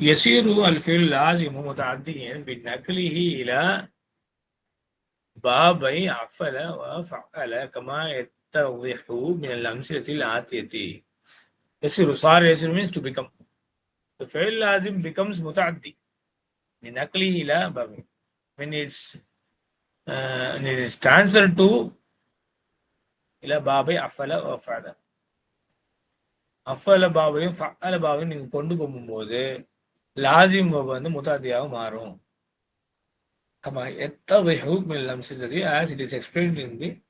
يسير الفعل لازم متعديا بنقله إلى بابي أفعل وفعل كما يتضح من الأمثلة الآتية يسير صار يسير means to become the فعل لازم becomes متعدي بنقله إلى بابي when it's uh, when it is transferred to إلى بابي أفعل وفعل அஃபல பாவையும் ஃபஅல பாவையும் நீங்க கொண்டு போகும்போது லாசிம் வந்து முத்தாத்தியாக மாறும். கமா எத்தகைய மில் அம்சத்ததி as it is explain in the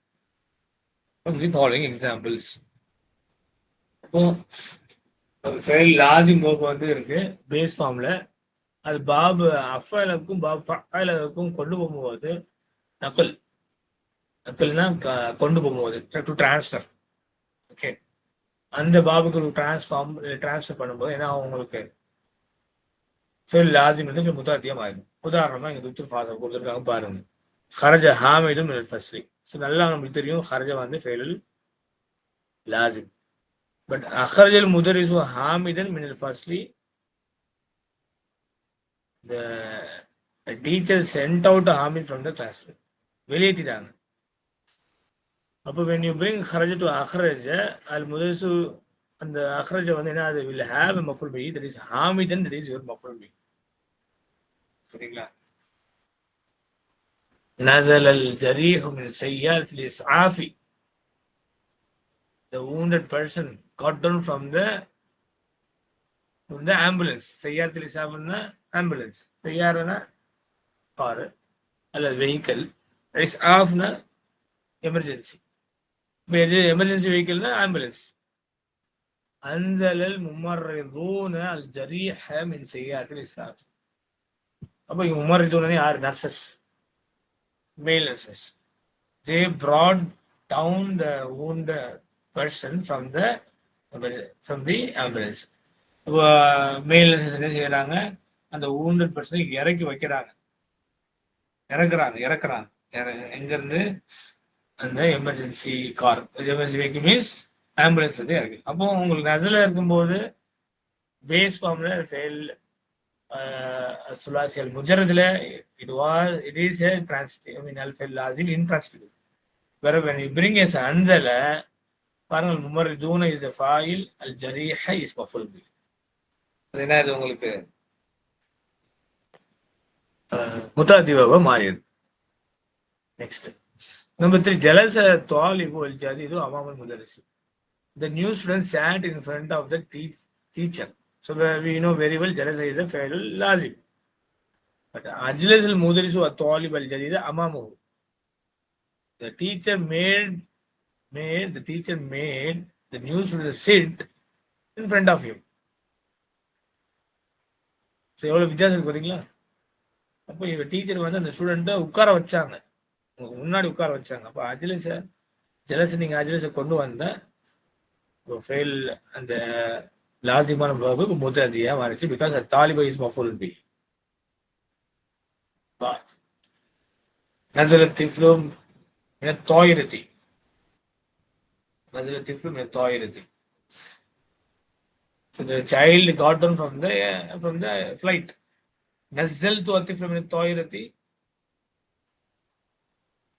from the following examples. இப்போ ஃபெயில் லாசிம் பாபு வந்து இருக்கு பேஸ் ஃபார்ம்ல அது பாபு அஃபலுக்கும் பாப் ஃபஅலுக்கும் கொண்டு போகும்போது நக்கல். நக்கல்னா க- கொண்டு போகும்போது டு டிரான்ஸ்ஃபர் ஓகே அந்த பாபுக்கு டிரான்ஸ்ஃபார்ம் டிரான்ஸ்ஃபர் பண்ணும்போது ஏன்னா அவங்களுக்கு ஃபெயில் லாசிம் வந்து முத்தாத்தியம் ஆயிடும் உதாரணமாக இங்கே துத்து ஃபாசம் கொடுத்துருக்காங்க பாருங்க ஹரஜ ஹாமிதும் மினல் ஃபஸ்லி ஸோ நல்லா நமக்கு தெரியும் ஹரஜ வந்து ஃபெயில் லாசிம் பட் அஹர்ஜல் முதரிசு ஹாமிதன் மினல் ஃபஸ்லி the teacher sent out Hamid from the classroom. வெளியேற்றிட்டாங்க அப்போ வென் யூ பிரிங் ஹரஜ டு akhraja அல் முதரிசு அந்த அஹ்ரஜ வந்து என்ன அது வில் ஹாவ் a மஃபுல் bi. That is hamidan that is your maful சரிங்களா? நசல் அல் ஜரீஹும் செய்யாத் ஆஃபி the wounded person got down from the from the ambulance. செய்யாத்தில் இசாமன்னா ஆம்புலன்ஸ் செய்யாருன்னா காரு அல்லது வெஹிக்கல் இஸ் ஆஃப்னா எமர்ஜென்சி இப்போ எது எமர்ஜென்சி வெஹிக்கிள்னா ஆம்புலன்ஸ் அன்சலல் முமர்ரூன அல் ஜரீஹ மின் செய்யாத்தில் இசாஃபி அப்போ இங்க முமர்ரிதூனே யார்? Nurses. Male nurses they brought down the wounded person from the from the ambulance இப்போ மேல் நர்சஸ் என்ன செய்யறாங்க? அந்த ஊண்டட் பர்சனை இறக்கி வைக்கிறாங்க. இறக்குறாங்க இறக்குறாங்க. இற- அந்த emergency car emergency vehicle means ambulance வந்து இறக்கு அப்போ உங்களுக்கு நசல இருக்கும்போது பேஸ் ஃபார்ம்ல ஃபெயில் சுலாசியல் முஜரதுல it was it is a transitive I mean அல் ஃபெயில் லாசிம் இன்ட்ரான்ஸ்டிவ் வேற when you bring as அன்சல பாருங்க முமர் தூன இஸ் த ஃபாயில் அல் ஜரீஹ இஸ் மஃபுல் பி என்ன இது உங்களுக்கு? முத்தாதிவாக மாறிடுது நெக்ஸ்ட் நம்பர் த்ரீ ஜலச துவாலிபு அல் ஜதீது அமாமல் முதலிசு new student sat in front of the te- teacher. So we know very well jalasa is a fi'l lazim but ajlas al mudrisu wa talib al jadid amamuhu the teacher made made the teacher made the new student sit in front of him so எவ்வளவு வித்தியாசம் இருக்கு பாத்தீங்களா அப்போ இவங்க teacher வந்து அந்த ஸ்டூடெண்ட்டை உட்கார வச்சாங்க உங்களுக்கு முன்னாடி உட்கார வச்சாங்க அப்போ அஜிலச ஜலச நீங்க அஜிலச கொண்டு வந்த ஃபெயில் அந்த लाजिमन वर्ब को मुतहद दिया हमारे से बिकॉज़ तालिब इज़ मफुल भी बात नज़र तिफल मैंने तोयरती नज़र तिफल मैंने तोयरती So the child got down from the uh, from the flight. Nazzal to atifla min toyrati.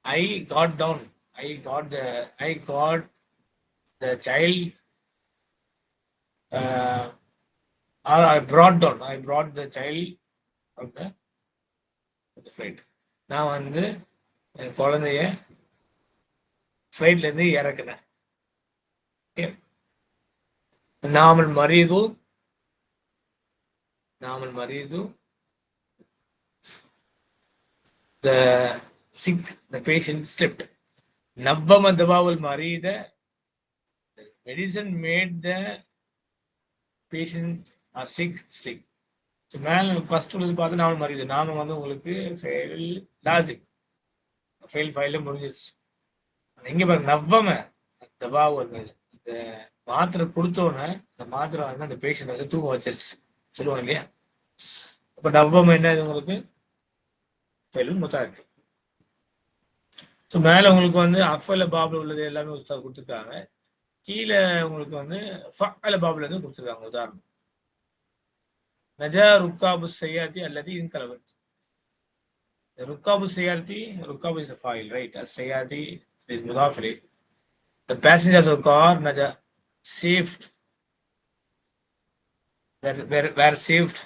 I got down. I got the I got the child uh, or I brought down. I brought the child from the, from the flight. நான் வந்து என் குழந்தைய ஃப்ளைட்ல இருந்து இறக்குனேன் Okay. நாமல் மரீது நாமல் மரீது the sick, the patient slipped. Nabbama Dabawal Marida, the medicine made patient are sick stick so மேல ஃபர்ஸ்ட் உள்ளது பார்த்து நாம மறியுது நாம வந்து உங்களுக்கு ஃபெயில் லாசிக் ஃபெயில் ஃபைல முடிஞ்சிருச்சு. எங்க பாருங்க நவ்வம தபா ஒரு இந்த மாத்திரை கொடுத்தோன்னே அந்த மாத்திரை வந்து அந்த பேஷண்ட் வந்து தூங்க வச்சிருச்சு. சொல்லுவாங்க இல்லையா? இப்போ நவ்வம என்ன இது உங்களுக்கு? ஃபெயில் முத்தாச்சு ஸோ மேல உங்களுக்கு வந்து அஃபல பாபில் உள்ளது எல்லாமே உஸ்தாத் கொடுத்துருக்காங்க. கீழே உங்களுக்கு வந்து ஃபஅல பாபுல இருந்து கொடுத்துருக்காங்க உதாரணம். நஜா ருக்காபு செய்யாத்தி அல்லது இன்கலவத் ருக்காபு செய்யாத்தி ருக்காபு இஸ் ஃபாயில் ரைட் right? As செய்யாத்தி is mudaf ilayh the passengers of the car naja saved. were, were, were saved.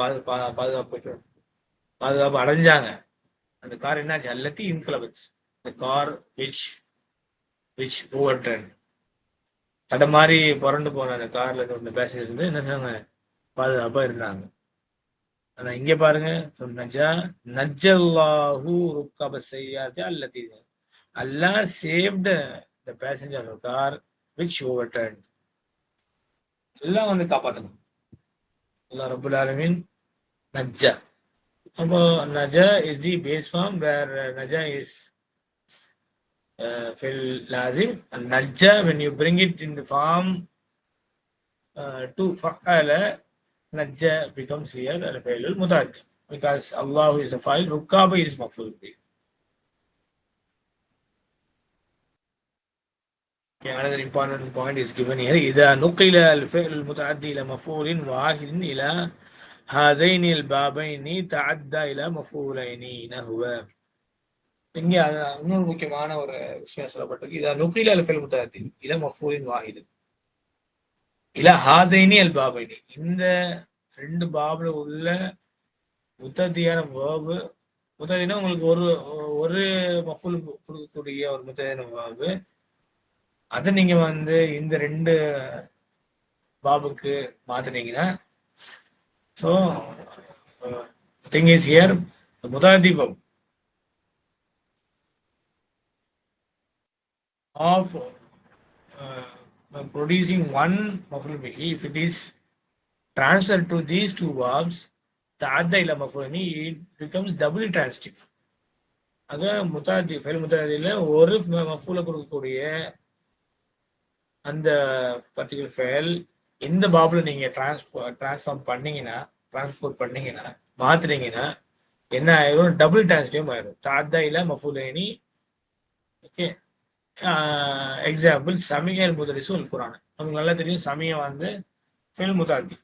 பாதுகாப்பு பாதுகாப்பு அடைஞ்சாங்க. அந்த கார் என்னாச்சு? அல்லத்தி இன்கலவத் the car which which overturned. தடமாறி புரண்டு போன அந்த கார்ல இருந்த பேசஞ்சர்ஸ் வந்து என்ன சொன்னாங்க? பாதுகாப்பா இருந்தாங்க. ஆனா இங்க பாருங்க நஜா நஜல்லாஹு ருக்கப செய்யாதே அல்லதி. Allah saved the passenger car which overturn எல்லாம் வந்து காப்பாத்தணும். அல்லா ரபுல் ஆலமின் நஜ்ஜா. அப்போ நஜா is the base form where நஜா is آه، في اللازم النجا when you bring it in the form uh, to فعل نجا becomes here the فعل المضارع because Allah is the فاعل ركاب is مفعول به. Another important point is given here. إذا نقل الفعل المتعدي إلى مفعول واحد إلى هذين البابين تعدى إلى مفعولين نهوا. இங்க அத- இன்னொரு முக்கியமான ஒரு விஷயம் சொல்லப்பட்டிருக்கு. இதா நுகில அல்ஃபல் முத்தாத்தி இல மஃபூலின் வாஹிது. இல ஹாதைனி அல் பாபைனி. இந்த ரெண்டு பாபுல உள்ள முத்ததியான வேர்பு முத்ததினா உங்களுக்கு ஒரு ஒரு மஃபூல் கொடுக்கக்கூடிய ஒரு முத்ததியான வேர்பு அதை நீங்க வந்து இந்த ரெண்டு பாபுக்கு மாத்துனீங்கன்னா ஸோ திங் இஸ் ஹியர் முதாதி of uh, uh, producing one maf'ul bihi if it is transferred to these two verbs ta'adda ila maf'ulani it becomes doubly transitive ஆக முத்தாஜி ஃபெயில் முத்தாதியில ஒரு மஃபூல கொடுக்கக்கூடிய அந்த பர்டிகுலர் ஃபைல் இந்த பாபில் நீங்கள் டிரான்ஸ்போ டிரான்ஸ்ஃபார்ம் பண்ணீங்கன்னா டிரான்ஸ்போர்ட் பண்ணீங்கன்னா மாத்துறீங்கன்னா என்ன ஆயிரும்? டபுள் டிரான்ஸ்டிவ் ஆயிரும். தாத்தா இல்ல மஃபூலேனி ஓகே எக்ஸாம்பிள் சமியல் முதலிசு அல் குரான். நமக்கு நல்லா தெரியும் சமிய வந்து ஃபில் முதாதி.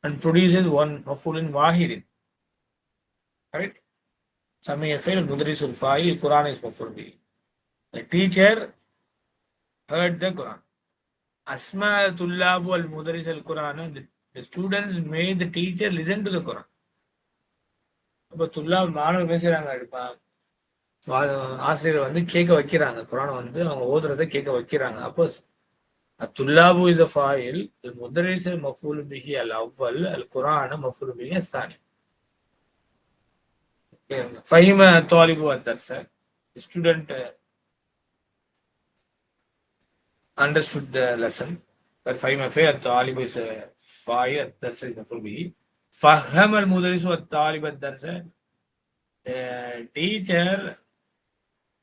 அண்ட் ப்ரொடியூசஸ் ஒன் மஃபூலின் வாஹிரின். கரெக்ட் சமய ஃபில் முதலிசு உல் ஃபாயில் குரான் இஸ் மஃபூல் பி The teacher heard the Quran. Asma Tullabu al Mudaris al Quran. The, the students made the teacher listen the Quran. அப்போ துல்லா மாணவர் பேசுறாங்க இப்ப ஆசிரியர் வந்து கேட்க வைக்கிறாங்க குரான் வந்து அவங்க ஓதுறதை கேட்க வைக்கிறாங்க அப்போ துல்லாபு இஸ் அ ஃபாயில் முதரிஸ் மஃபூல் பிஹி அல் அவ்வல் அல் குரான் மஃபூல் பிஹி அஸ்தானி ஃபஹிம தாலிபு அத்தர்ச student understood the lesson but فهم فعل الطالب is a فاعل الدرس المفعول به فهم المدرس الطالب الدرس the teacher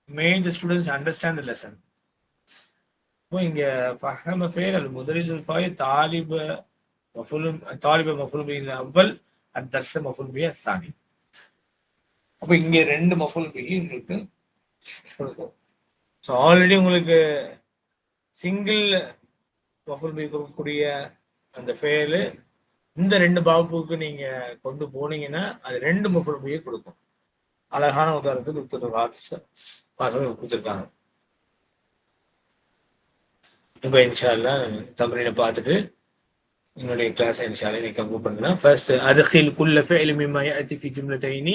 made the students understand the lesson. இப்போ இங்க ஃபஹம ஃபேல் அல் முதரிஸ் ஃபாய் தாலிப மஃபுல் தாலிப மஃபுல் பின் அவ்வல் அத் தர்ஸ மஃபுல் பி அத்தானி அப்போ இங்க ரெண்டு மஃபுல் பி உங்களுக்கு ஸோ ஆல்ரெடி உங்களுக்கு சிங்கிள் மஃபுல் பி கொடுக்கக்கூடிய அந்த ஃபேலு இந்த ரெண்டு பாப்புக்கு நீங்க கொண்டு போனீங்கன்னா அது ரெண்டு மஃபுல் பியை கொடுக்கும். அழகான உதாரணத்துக்கு கொடுத்துருக்க வாட்ஸ் வாசகம் கொடுத்துருக்காங்க இப்போ இன்ஷால்லா தம்பரீனை பார்த்துட்டு என்னுடைய கிளாஸ் இன்ஷால்லா இன்னைக்கு கம்ப்ளீட் பண்ணலாம் first أدخل كل فعل مما يأتي في جملتين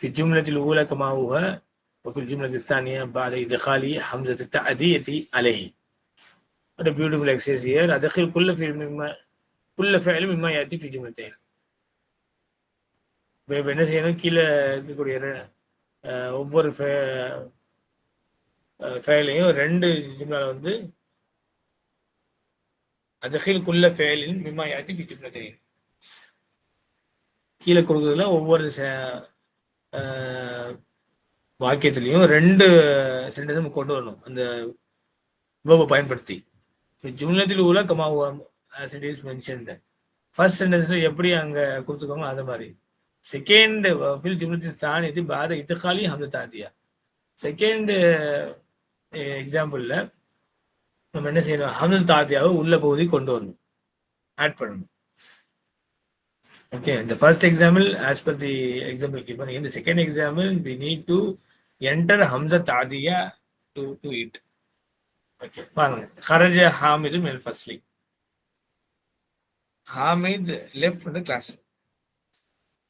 في الجملة الأولى كما هو وفي الجملة الثانية بعد إدخال حمزة التعدية عليه What a beautiful exercise here أدخل كل فعل مما كل فعل مما يأتي في جملتين இப்போ என்ன செய்யணும். கீழே இருக்கக்கூடிய ஒவ்வொரு ஃபேலையும் ரெண்டு ஜிம்லால வந்து அதகில் குள்ள ஃபேலின் மிம்மா யாத்தி ஃபி தெரியும். கீழே கொடுக்குறதுல ஒவ்வொரு ச- வாக்கியத்திலையும் ரெண்டு சென்டென்ஸும் கொண்டு வரணும். அந்த வேர்பை பயன்படுத்தி. ஜும்லத்தில் உள்ள கமா சென்டென்ஸ் மென்ஷன் ஃபர்ஸ்ட் சென்டென்ஸில் எப்படி அங்க கொடுத்துருக்காங்க அது மாதிரி. செகண்ட் ஃபில் ஜும்லத்தின் சாணியத்து பாத இத்துகாலி ஹம்த தாத்தியா செகண்ட் எக்ஸாம்பிளில் நம்ம என்ன செய்யணும்? ஹம்த தாத்தியாவை உள்ள பகுதி கொண்டு வரணும். ஆட் பண்ணணும். ஓகே இந்த first example as per the example given இந்த second example we need to enter ஹம்ச தாதியா டு டு இட் ஓகே பாருங்க. ஹரஜ ஹாமிது மேல் ஃபர்ஸ்ட்லி ஹாமித் லெஃப்ட் வந்து கிளாஸ் ரூம்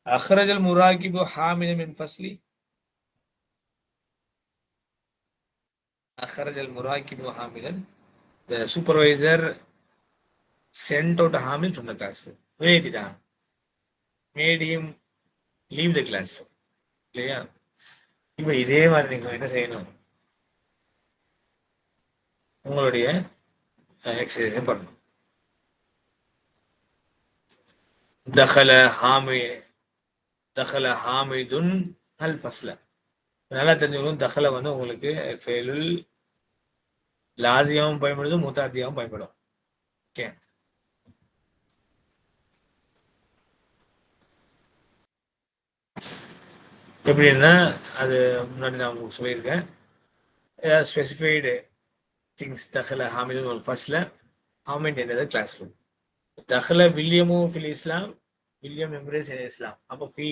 அஹ்ரஜல் முராகிபு ஹாமினம் என் ஃபஸ்லி அஹ்ரஜல் முராகிபு ஹாமிலன் the supervisor sent out Hamil from the classroom where did Hamil made him leave the classroom இல்லையா இப்ப இதே மாதிரி நீங்க என்ன செய்யணும் உங்களுடைய எக்ஸசைஸும் பண்ணணும் தஹல ஹாமி தகல ஹாமிதுன் அல் ஃபஸ்ல. நல்லா தெரிஞ்சுக்கணும் தஹல வந்து உங்களுக்கு ஃபெயிலுல் லாசியாவும் பயன்படுது மூத்தாத்தியாவும் பயன்படும். ஓகே. எப்படின்னா அது முன்னாடி நான் உங்களுக்கு சொல்லியிருக்கேன். ஏதாவது ஸ்பெசிஃபைடு திங்ஸ் தஹல ஹாமிதுன் அல் ஃபஸ்ல ஹாமிட் என்னது கிளாஸ் ரூம் தஹல வில்லியமும் ஃபில் இஸ்லாம் வில்லியம் எம்ரேஸ் இஸ்லாம் அப்போ பி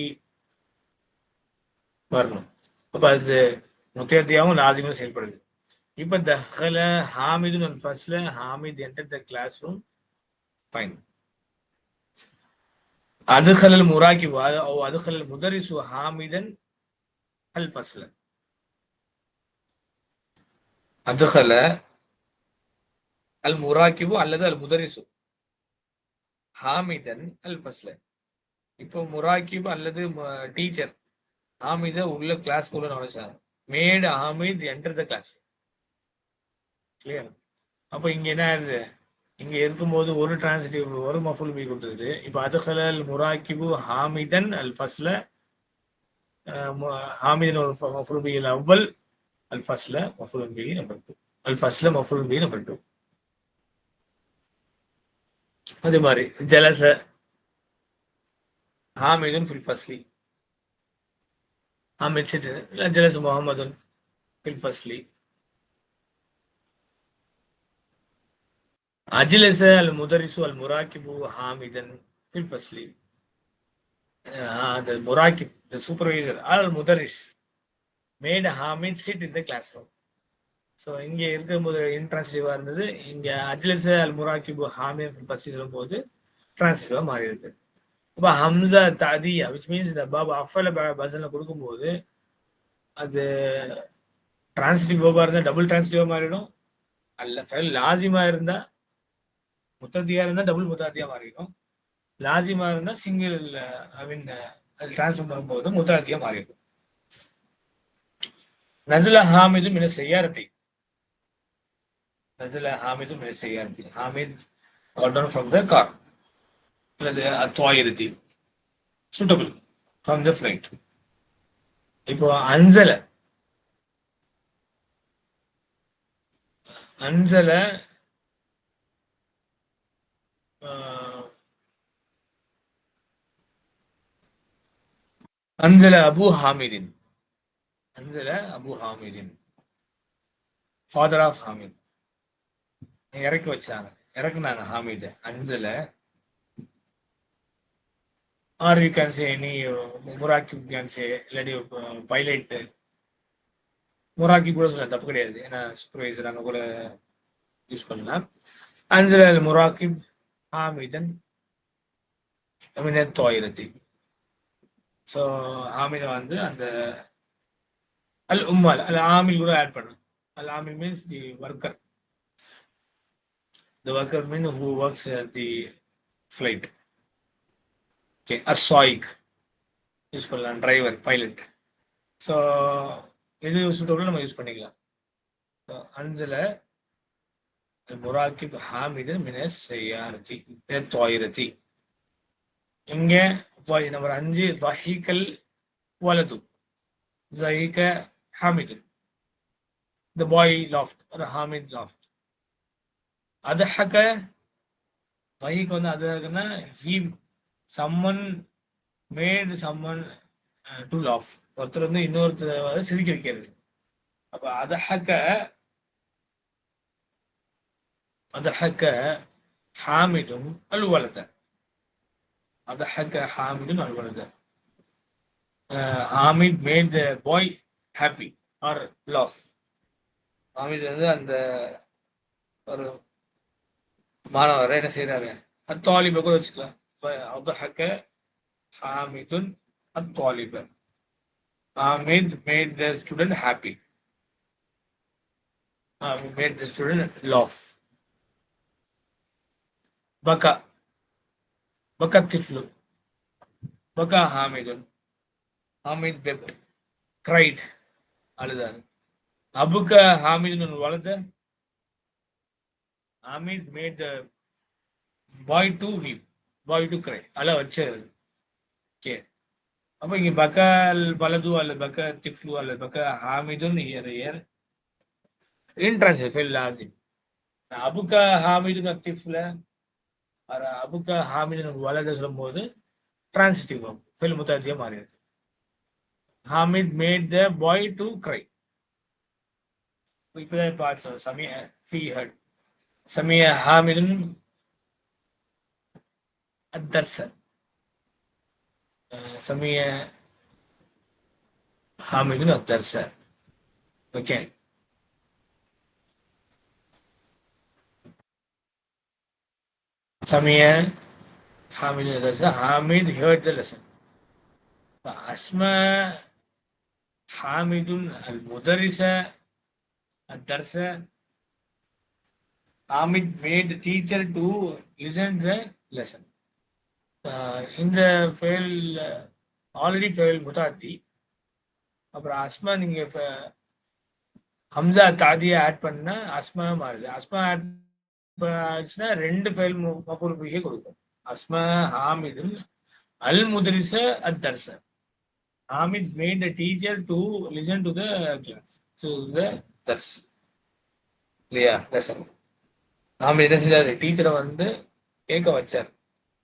வரணும். அப்போ அது முத்தியத்தையாகவும் லாஜிமும் செயல்படுது. இப்போ தஹல ஹாமிதுன் அல் ஃபஸ்ல Hamid enter the classroom fine அதுகலல் முராக்கிபு ஓ அதுகலல் முதரிசு ஹாமிதன் அல் ஃபஸ்ல. அதுகல அல் முராக்கிபு அல்லது அல் முதரிசு ஹாமிதன் அல் ஃபஸ்ல. இப்போ முராக்கிப் அல்லது டீச்சர் ஹாமித உள்ள கிளாஸ் உள்ள நுழைச்சாங்க made Hamid enter the class clear அப்போ இங்க என்ன ஆயிருது இங்க இருக்கும்போது ஒரு டிரான்சிட்டிவ் ஒரு மஃபுல் பி கொடுத்தது இப்போ அதுகலல் முராக்கிபு ஹாமிதன் அல் ஃபஸ்ல ஹாமிதன் ஒரு மஃபுல் பி அவ்வல் அல் ஃபஸ்ல மஃபுல் பி நம்பர் டூ அல் ஃபஸ்ல மஃபுல் பி நம்பர் டூ அதே மாதிரி ஜலச ஹாமிதுன் ஃபில் ஃபஸ்லி. ஹாமித் சிட்டு ஜலஸ் முகமதுன் ஃபில் ஃபஸ்லி. அஜிலச அல் முதரிசு அல் முராக்கிபு ஹாமிதன் ஃபில் ஃபஸ்லி. the Murakib, the அல் முதரிஸ் Mudaris, made Hamid in the classroom. So இங்கே இருக்கும்போது இன்ட்ரான்சிட்டிவாக இருந்தது. இங்கே அஜ்லிஸ் அல் முராக்கிபு ஹாமித் ஃபஸ்ட் சொல்லும்போது டிரான்சிட்டிவாக மாறிடுது. இருக்கு ஹம்சா ததியா விச் மீன்ஸ் இந்த பாபா அஃபல பசனில் கொடுக்கும்போது அது டிரான்சிட்டிவ் வேர்பாக இருந்தால் டபுள் டிரான்சிட்டிவாக மாறிடும். அல்ல ஃபைல் இருந்தா இருந்தால் முத்தத்தியா இருந்தா டபுள் முத்தாத்தியா மாறிடும். லாஜிமா இருந்தா சிங்கிள் ஐ மீன் அது டிரான்ஸ்ஃபர் பண்ணும்போது முத்தாத்தியா மாறிடும். நசுல ஹாமிது மின செய்யாரத்தை நசுல ஹாமிது மின செய்யாரத்தை Hamid got from the the அல்லது அத்வாயிரத்தி suitable த the இப்போ அஞ்சல அஞ்சல அன்சல அபு ஹாமிதின் அன்சல அபு ஹாமிதின் ஃபாதர் ஆஃப் ஹாமித். இறக்கி வச்சாங்க இறக்குனாங்க ஹாமித அன்சல are you can say any முராக்கி can say இல்லாட்டி uh, பைலட் முராக்கி கூட சொல்ல தப்பு கிடையாது. ஏன்னா சூப்பர்வைசர் அங்கே கூட யூஸ் பண்ணலாம். அஞ்சல் முராக்கி ஹாமிதன் மின தொயிரத்தி ஸோ ஹாமிதை வந்து அந்த அல் உம்மால் அல் ஆமில் கூட ஆட் பண்ணும் அல் ஆமில் means the worker the worker mean who works the flight okay அசாயிக் use பண்ணலாம் டிரைவர் பைலட் ஸோ எது யூஸ் சூட்டபுள் நம்ம யூஸ் பண்ணிக்கலாம். அஞ்சல முராக்கிப் ஹாமிது மின செய்யாரதி மின துவாயிரத்தி இங்கே நம்பர் அஞ்சு ஜஹீக்கல் வலது. ஜஹீக ஹாமிது. த பாய் லாஃப்ட் ஒரு ஹாமித் லாஃப்ட் அதஹக ஜஹீக் வந்து அதஹகன்னா he someone made someone to laugh ஒருத்தர் வந்து இன்னொருத்தர் வந்து சிரிக்க வைக்கிறது. அப்ப அதஹக அதஹக ஹாமிடும் அலுவலத. அதஹக்க ஹாமிடும் அலுவலத. Hamid made the boy happy or laugh Hamid வந்து அந்த ஒரு மாணவர் என்ன செய்யறாரு அத்தாலிப கூட வச்சுக்கலாம். அதஹக்க ஹாமிதுன் அத்தாலிப Hamid made the student happy made the student laugh பக்கா பக்கா திஃப்லு பக்கா ஹாமிதுன் ஹாமித் வெப் கிரைட் அழுதாரு அபுக்க ஹாமிதுன் வளர்த்த Hamid made the boy to weep boy to cry வச்சது. ஓகே. அப்போ இங்க பக்கல் பலது அல்லது பக்க திஃப்லு அல்லது பக்க ஹாமிதுன் இயர் இயர். இன்ட்ரெஸ்ட் ஃபில் லாசிம் அபுக்க ஹாமிதுன் திஃப்ல அபுக்க ஹாமிதுன் வலத சொல்லும்போது டிரான்சிட்டிவ் ஃபில் முத்தாத்தியாக மாறிடுது. Hamid made the boy to cry இப்போதான் பார்த்தோம் சமய ஃபீ ஹட் சமய ஹாமிதுன் الدرس سمي حامد الدرس اوكي سمي حامد الدرس حامد heard the lesson فأسمى حامد المدرس الدرس Hamid made the teacher to listen the lesson. இந்த ஃபெயில் ஆல்ரெடி ஃபெயில் முதாத்தி அப்புறம் அஸ்மா நீங்க ஹம்சா தாதியை ஆட் பண்ணா அஸ்மா மாறுது. அஸ்மா ஆட் ஆச்சுன்னா ரெண்டு ஃபெயில் மஃபூல் கொடுக்கும். அஸ்மா ஹாமிதுன் அல் முதரிச அத் Darshan Hamid made the teacher to listen to the class to the there's. இல்லையா? லெசன் ஹாமித் என்ன செஞ்சாரு? டீச்சரை வந்து கேட்க வச்சார்.